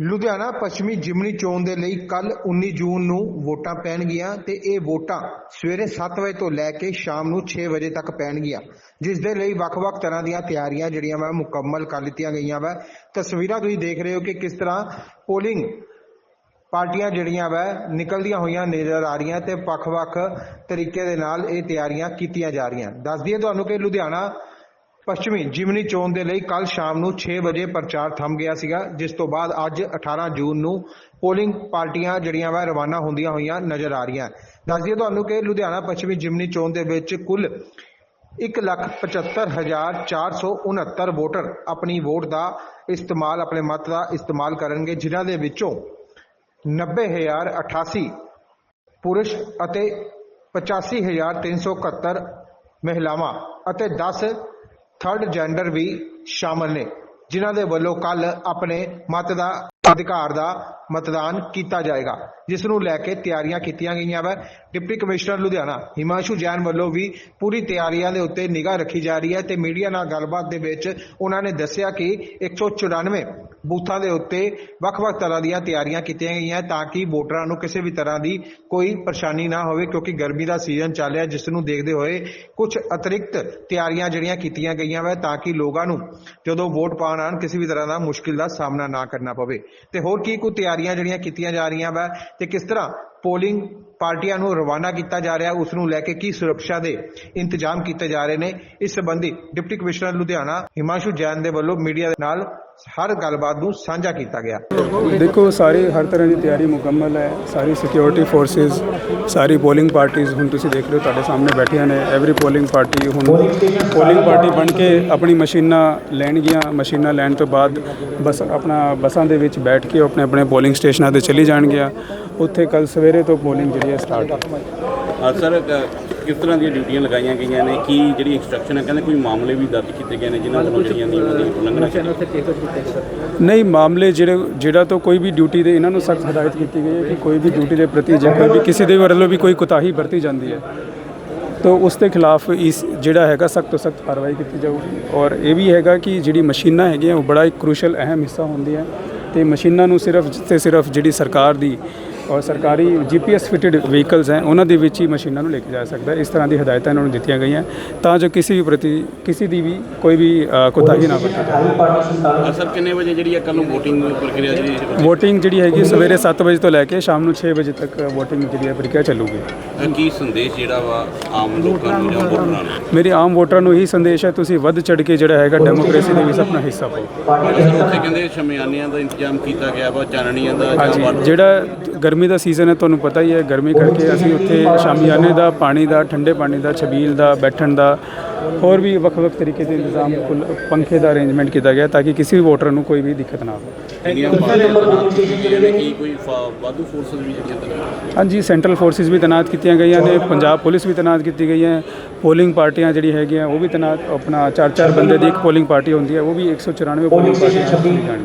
ਲੁਧਿਆਣਾ ਪੱਛਮੀ ਜਿਮਨੀ ਚੋਣ ਦੇ ਲਈ ਕੱਲ 19 ਜੂਨ ਨੂੰ ਵੋਟਾਂ ਪੈਣਗੀਆਂ ਤੇ ਇਹ ਵੋਟਾਂ ਸਵੇਰੇ 7 ਵਜੇ ਤੋਂ ਲੈ ਕੇ ਸ਼ਾਮ ਨੂੰ 6 ਵਜੇ ਤੱਕ ਪੈਣਗੀਆਂ। ਜਿਸ ਦੇ ਲਈ ਵੱਖ-ਵੱਖ ਤਰ੍ਹਾਂ ਦੀਆਂ ਤਿਆਰੀਆਂ ਜਿਹੜੀਆਂ ਵਾ, ਮੁਕੰਮਲ ਕਰ ਲਿੱਤੀਆਂ ਗਈਆਂ ਵਾ। ਤਸਵੀਰਾਂ ਤੁਸੀਂ ਦੇਖ ਰਹੇ ਹੋ ਕਿ ਕਿਸ ਤਰ੍ਹਾਂ ਪੋਲਿੰਗ ਪਾਰਟੀਆਂ ਜਿਹੜੀਆਂ ਵਾ, ਨਿਕਲਦੀਆਂ ਹੋਈਆਂ ਨਜ਼ਰ ਆ ਰਹੀਆਂ ਤੇ ਵੱਖ-ਵੱਖ ਤਰੀਕੇ ਦੇ ਨਾਲ ਇਹ ਤਿਆਰੀਆਂ ਕੀਤੀਆਂ ਜਾ ਰਹੀਆਂ। ਦੱਸ ਦਈਏ ਤੁਹਾਨੂੰ ਕਿ ਲੁਧਿਆਣਾ ਪੱਛਮੀ ਜਿਮਨੀ ਚੋਣ ਦੇ ਲਈ ਕੱਲ ਸ਼ਾਮ ਨੂੰ 6 ਵਜੇ ਪ੍ਰਚਾਰ ਥੰਮ ਗਿਆ ਸੀਗਾ, ਜਿਸ ਤੋਂ ਬਾਅਦ ਅੱਜ 18 ਜੂਨ ਨੂੰ ਪੋਲਿੰਗ ਪਾਰਟੀਆਂ ਜਿਹੜੀਆਂ ਵਾ ਰਵਾਨਾ ਹੁੰਦੀਆਂ ਹੋਈਆਂ ਨਜ਼ਰ ਆ ਰਹੀਆਂ। ਦੱਸ ਦਈਏ ਤੁਹਾਨੂੰ ਕਿ ਲੁਧਿਆਣਾ ਪੱਛਮੀ ਜਿਮਨੀ ਚੋਣ ਦੇ ਵਿੱਚ ਕੁੱਲ 175469 ਵੋਟਰ ਆਪਣੀ ਵੋਟ ਦਾ ਇਸਤੇਮਾਲ, ਆਪਣੇ ਮਤ ਦਾ ਇਸਤੇਮਾਲ ਕਰਨਗੇ, ਜਿਨ੍ਹਾਂ ਦੇ ਵਿੱਚੋਂ 90088 ਪੁਰਸ਼ ਅਤੇ 85371 ਮਹਿਲਾਵਾਂ ਅਤੇ 10 ਥਰਡ ਜੈਂਡਰ ਵੀ ਸ਼ਾਮਲ ਨੇ। ਜਿਨ੍ਹਾਂ ਦੇ ਵੱਲੋਂ ਕੱਲ ਆਪਣੇ ਮਤ ਦਾ ਅਧਿਕਾਰ ਦਾ ਮਤਦਾਨ ਕੀਤਾ ਜਾਏਗਾ, ਜਿਸ ਨੂੰ ਲੈ ਕੇ ਤਿਆਰੀਆਂ ਕੀਤੀਆਂ ਗਈਆਂ ਵਾ। ਡਿਪਟੀ ਕਮਿਸ਼ਨਰ ਲੁਧਿਆਣਾ ਹਿਮਾਂਸ਼ੂ ਜੈਨ ਵੱਲੋਂ ਵੀ ਪੂਰੀ ਤਿਆਰੀਆਂ ਦੇ ਉੱਤੇ ਨਿਗਾਹ ਰੱਖੀ ਜਾ ਰਹੀ ਹੈ ਤੇ ਮੀਡੀਆ ਨਾਲ ਗੱਲਬਾਤ ਦੇ ਵਿੱਚ ਉਹਨਾਂ ਨੇ ਦੱਸਿਆ ਕਿ 194 ਬੂਥਾਂ ਦੇ ਉੱਤੇ ਵੱਖ-ਵੱਖ ਤਰ੍ਹਾਂ ਦੀਆਂ ਤਿਆਰੀਆਂ ਕੀਤੀਆਂ ਗਈਆਂ ਤਾਂ ਕਿ ਵੋਟਰਾਂ ਨੂੰ ਕਿਸੇ ਵੀ ਤਰ੍ਹਾਂ ਦੀ ਕੋਈ ਪਰੇਸ਼ਾਨੀ ਨਾ ਹੋਵੇ, ਕਿਉਂਕਿ ਗਰਮੀ ਦਾ ਸੀਜ਼ਨ ਚੱਲ ਰਿਹਾ, ਜਿਸ ਨੂੰ ਦੇਖਦੇ ਹੋਏ ਕੁਝ ਅਤਿਰਿਕਤ ਤਿਆਰੀਆਂ ਜਿਹੜੀਆਂ ਕੀਤੀਆਂ ਗਈਆਂ ਵਾ ਤਾਂ ਕਿ ਲੋਕਾਂ ਨੂੰ ਜਦੋਂ ਵੋਟ ਪਾਉਣ ਆਉਣ ਕਿਸੇ ਵੀ ਤਰ੍ਹਾਂ ਦਾ ਮੁਸ਼ਕਿਲ ਦਾ ਸਾਹਮਣਾ ਨਾ ਕਰਨਾ ਪਵੇ। ਤੇ ਹੋਰ ਕੀ ਕੁ ਤਿਆਰੀਆਂ ਜਿਹੜੀਆਂ ਕੀਤੀਆਂ ਜਾ ਰਹੀਆਂ ਵਾ ਤੇ ਕਿਸ ਤਰ੍ਹਾਂ ਪੋਲਿੰਗ ਪਾਰਟੀਆਂ ਨੂੰ ਰਵਾਨਾ ਕੀਤਾ ਜਾ ਰਿਹਾ ਉਸ ਨੂੰ ਲੈ ਕੇ ਕੀ ਸੁਰੱਖਿਆ ਦੇ ਇੰਤਜ਼ਾਮ ਕੀਤੇ ਜਾ ਰਹੇ ਨੇ, ਇਸ ਸੰਬੰਧੀ ਡਿਪਟੀ ਕਮਿਸ਼ਨਰ ਲੁਧਿਆਣਾ ਹਿਮਾਸ਼ੂ ਜੈਨ ਦੇ ਵੱਲੋਂ ਮੀਡੀਆ ਦੇ ਨਾਲ ਹਰ ਗੱਲਬਾਤ ਨੂੰ ਸਾਂਝਾ ਕੀਤਾ ਗਿਆ। ਦੇਖੋ, ਸਾਰੀ ਹਰ ਤਰ੍ਹਾਂ ਦੀ ਤਿਆਰੀ ਮੁਕੰਮਲ ਹੈ, ਸਾਰੀ ਸਿਕਿਉਰਿਟੀ ਫੋਰਸਿਸ ਸਾਰੀ ਪੋਲਿੰਗ ਪਾਰਟੀਆਂ ਹੁਣ ਤੁਸੀਂ ਦੇਖ ਰਹੇ ਹੋ, ਤੁਹਾਡੇ ਸਾਹਮਣੇ ਬੈਠੀਆਂ ਨੇ ਐਵਰੀ ਪੋਲਿੰਗ ਪਾਰਟੀ ਹੁਣ ਪੋਲਿੰਗ ਪਾਰਟੀ ਬਣ ਕੇ ਆਪਣੀ ਮਸ਼ੀਨਾਂ ਲੈਣਗੀਆਂ, ਮਸ਼ੀਨਾਂ ਲੈਣ ਤੋਂ ਬਾਅਦ ਬਸ ਆਪਣਾ ਬੱਸਾਂ ਦੇ ਵਿੱਚ ਬੈਠ ਕੇ ਆਪਣੇ ਆਪਣੇ ਪੋਲਿੰਗ ਸਟੇਸ਼ਨਾਂ ਤੇ ਚਲੀ ਜਾਣਗੀਆਂ। ਉੱਥੇ ਕੱਲ ਸਵੇਰੇ ਤੋਂ ਪੋਲਿੰਗ ਹੈ ਸਟਾਰਟ ਹਾਂ ਸਰ ਕ- ਕਿਸ ਤਰ੍ਹਾਂ ਦੀਆਂ ਡਿਊਟੀਆਂ ਲਗਾਈਆਂ ਗਈਆਂ ਨੇ? ਕੀ ਜਿਹੜੀ ਇੰਸਟਰਕਸ਼ਨ ਹੈ ਕਹਿੰਦੇ ਕੋਈ ਮਾਮਲੇ ਵੀ ਦਰਜ ਕੀਤੇ ਗਏ ਨੇ ਜਿਨ੍ਹਾਂ ਵੱਲੋਂ ਜਿਹੜੀਆਂ ਨਿਯਮਾਂ ਦੀ ਉਲੰਘਣਾ ਕੀਤੀ? ਨਹੀਂ ਮਾਮਲੇ ਜਿਹੜੇ ਜਿਹੜਾ ਤੋਂ ਕੋਈ ਵੀ ਡਿਊਟੀ ਦੇ ਇਹਨਾਂ ਨੂੰ ਸਖਤ ਹਦਾਇਤ ਕੀਤੀ ਗਈ ਹੈ ਕਿ ਕੋਈ ਵੀ ਡਿਊਟੀ ਦੇ ਪ੍ਰਤੀ ਜੇ ਕੋਈ ਵੀ ਕਿਸੇ ਦੇ ਵੱਲੋਂ ਵੀ ਕੋਈ ਕੁਤਾਹੀ ਵਰਤੀ ਜਾਂਦੀ ਹੈ। ਤਾਂ ਉਸ ਦੇ ਖਿਲਾਫ ਇਸ ਜਿਹੜਾ ਹੈਗਾ ਸਖਤ ਤੋਂ ਸਖਤ ਕਾਰਵਾਈ ਕੀਤੀ ਜਾਊਗੀ। ਔਰ ਇਹ ਵੀ ਹੈਗਾ ਕਿ ਜਿਹੜੀ ਮਸ਼ੀਨਾਂ ਹੈਗੀਆਂ ਉਹ ਬੜਾ ਇੱਕ ਕ੍ਰੂਸ਼ਲ ਅਹਿਮ ਹਿੱਸਾ ਹੁੰਦੀਆਂ। ਤੇ ਮਸ਼ੀਨਾਂ ਨੂੰ ਸਿਰਫ ਤੇ ਸਿਰਫ ਜਿਹੜੀ ਸਰਕਾਰ ਦੀ ਔਰ ਸਰਕਾਰੀ ਜੀਪੀਐਸ ਫਿਟਡ ਵਹੀਕਲਸ ਹੈ ਉਹਨਾਂ ਦੇ ਵਿੱਚ ਹੀ ਮਸ਼ੀਨਾਂ ਨੂੰ ਲੈ ਕੇ ਜਾ ਸਕਦਾ ਹੈ। ਇਸ ਤਰ੍ਹਾਂ ਦੀ ਹਦਾਇਤਾਂ ਇਹਨਾਂ ਨੂੰ ਦਿੱਤੀਆਂ ਗਈਆਂ। ਤਾਂ ਜੋ ਕਿਸੇ ਵੀ ਪ੍ਰਤੀ ਕਿਸੇ ਦੀ ਵੀ ਕੋਈ ਵੀ ਕੁਤਾਹੀ ਨਾ ਵਰਤੀ ਸਰ ਕਿੰਨੇ ਵਜੇ ਜਿਹੜੀ ਹੈ ਕੱਲ ਨੂੰ VOTING ਪ੍ਰਕਿਰਿਆ ਜਿਹੜੀ ਵੋਟਿੰਗ ਜਿਹੜੀ ਹੈਗੀ ਸਵੇਰੇ 7 ਵਜੇ ਤੋਂ ਲੈ ਕੇ ਸ਼ਾਮ ਨੂੰ 6 ਵਜੇ ਤੱਕ ਵੋਟਿੰਗ ਜਿਹੜੀ ਹੈ ਪ੍ਰਕਿਰਿਆ ਚੱਲੂਗੀ। ਕੀ ਸੰਦੇਸ਼ ਜਿਹੜਾ ਵਾ ਆਮ ਲੋਕਾਂ ਨੂੰ ਜਾਂ ਵੋਟਰਾਂ ਨੂੰ? ਮੇਰੇ ਆਮ ਵੋਟਰਾਂ ਨੂੰ ਇਹੀ ਸੰਦੇਸ਼ ਹੈ ਤੁਸੀਂ ਵੱਧ ਚੜ ਕੇ ਜਿਹੜਾ ਹੈਗਾ ਡੈਮੋਕ੍ਰੇਸੀ ਦੇ ਵਿੱਚ ਆਪਣਾ ਹਿੱਸਾ ਪਾਓ। ਉੱਥੇ ਕਹਿੰਦੇ ਸ਼ਮਿਆਨਿਆਂ ਦਾ ਇੰਤਜ਼ਾਮ ਕੀਤਾ ਗਿਆ ਵਾ ਚਾਨਣੀਆਂ ਦਾ ਹਾਂਜੀ ਜਿਹੜਾ ਗਰਮੀ ਦਾ ਸੀਜ਼ਨ ਹੈ ਤੁਹਾਨੂੰ ਪਤਾ ਹੀ ਹੈ ਗਰਮੀ ਕਰਕੇ ਅਸੀਂ ਉੱਥੇ ਸ਼ਾਮਿਆਨੇ ਦਾ ਪਾਣੀ ਦਾ ਠੰਡੇ ਪਾਣੀ ਦਾ ਛਬੀਲ ਦਾ ਬੈਠਣ ਦਾ ਹੋਰ ਵੀ ਵੱਖ-ਵੱਖ ਤਰੀਕੇ ਦੇ ਇੰਤਜ਼ਾਮ ਕੁੱਲ ਪੰਖੇ ਦਾ ਅਰੇਂਜਮੈਂਟ ਕੀਤਾ ਗਿਆ ਤਾਂ ਕਿ ਕਿਸੇ ਵੀ ਵੋਟਰ ਨੂੰ ਕੋਈ ਵੀ ਦਿੱਕਤ ਨਾ ਆਵੇ। ਇੰਨੀਆਂ ਪਾਰਟੀਆਂ ਤੈਨਾਤ ਕੀਤੀਆਂ ਗਈਆਂ ਨੇ ਕੀ ਕੋਈ ਫਾ- ਵਾਧੂ ਫੋਰਸਸ ਵੀ ਜਿਹੜੀਆਂ ਤੈਨਾਤ ਹਾਂਜੀ ਸੈਂਟਰਲ ਫੋਰਸਿਸ ਵੀ ਤੈਨਾਤ ਕੀਤੀਆਂ ਗਈਆਂ ਨੇ ਪੰਜਾਬ ਪੁਲਿਸ ਵੀ ਤੈਨਾਤ ਕੀਤੀ ਗਈ ਹੈ ਪੋਲਿੰਗ ਪਾਰਟੀਆਂ ਜਿਹੜੀ ਹੈਗੀਆਂ ਉਹ ਵੀ ਤੈਨਾਤ ਆਪਣਾ ਚਾਰ ਚਾਰ ਬੰਦੇ ਦੀ ਇੱਕ ਪੋਲਿੰਗ ਪਾਰਟੀ ਹੁੰਦੀ ਹੈ ਉਹ ਵੀ 194 ਪੋਲਿੰਗ ਪਾਰਟੀਆਂ